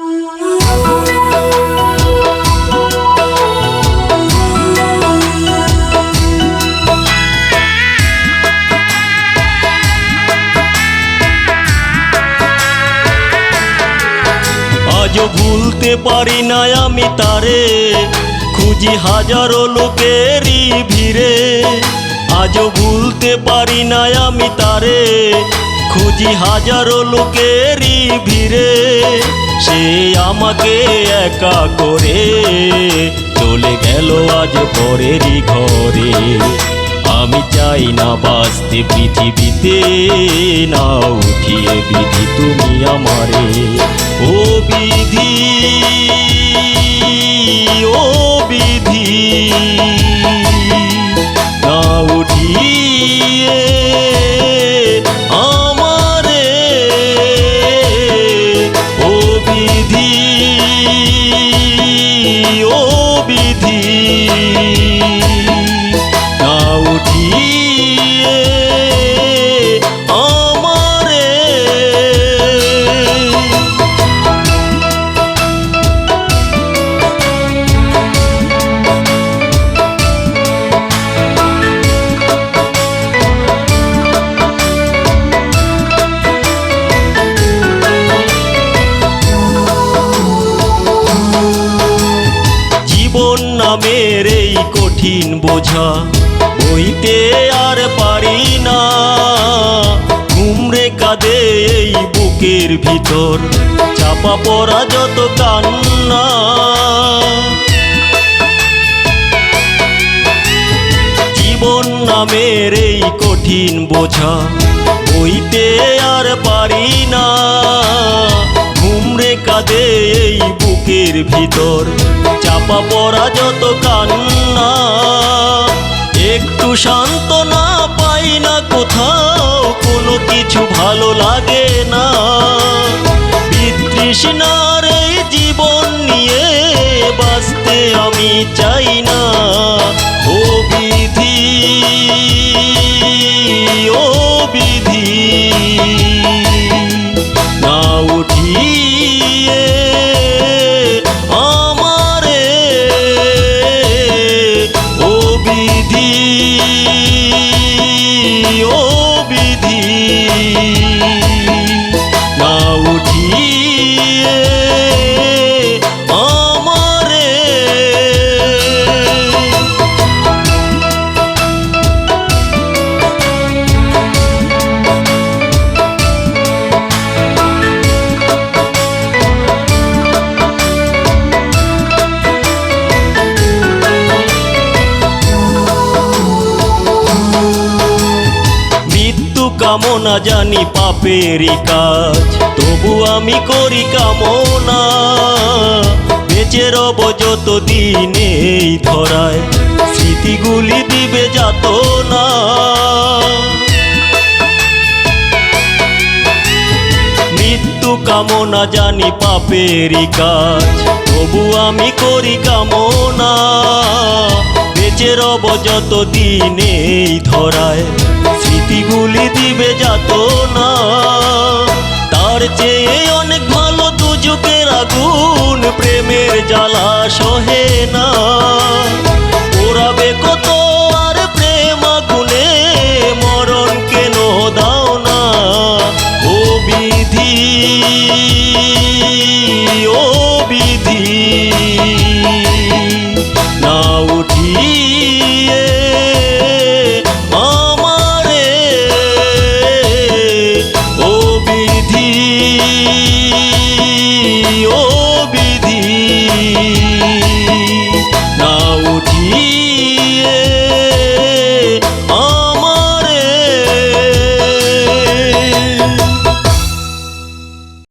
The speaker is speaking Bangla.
আজও ভুলতে পারি না আমি তারে। খুঁজি হাজারো লোকেরই ভিড়ে। আজও ভুলতে পারি না আমি তারে। খুঁজি হাজারো লোকেরই ভিড়ে, সে আমাকে একা করে চলে গেল আজ পরেরই ঘরে। আমি চাই না বাঁচতে পৃথিবীতে, না উঠিয়ে বিধি তুমি আমারে। ও বিধি ও বিধি, না উঠিয়ে নামের এই কঠিন বোঝা বইতে আর পারি না। ঘুমরে কাঁদে এই বুকের ভিতর, চাপা পড়া যত কান্না। জীবন নামের এই কঠিন বোঝা বইতে আর পারি না। ঘুমরে কাঁদে এই বুকের ভিতর চাপা পড়া যত কান্না, একটু শান্ত না পাই না কোথাও, কোনো কিছু ভালো লাগে না। বিতৃষ্ণার এই জীবন নিয়ে বাঁচতে আমি চাই কামনা জানি পাপেরই কাজ, তবু আমি করি কামনা। বেঁচে রব যত দিন এই ধরায়, স্মৃতিগুলি দিবে যাত না মৃত্যু কামনা জানি পাপেরই কাজ, তবু আমি করি কামনা। বেঁচে রব যত দিন এই ধরায় দিবে না। তার চেয়ে অনেক ভালো দুযুগের আগুন প্রেমের জ্বালা সহে না।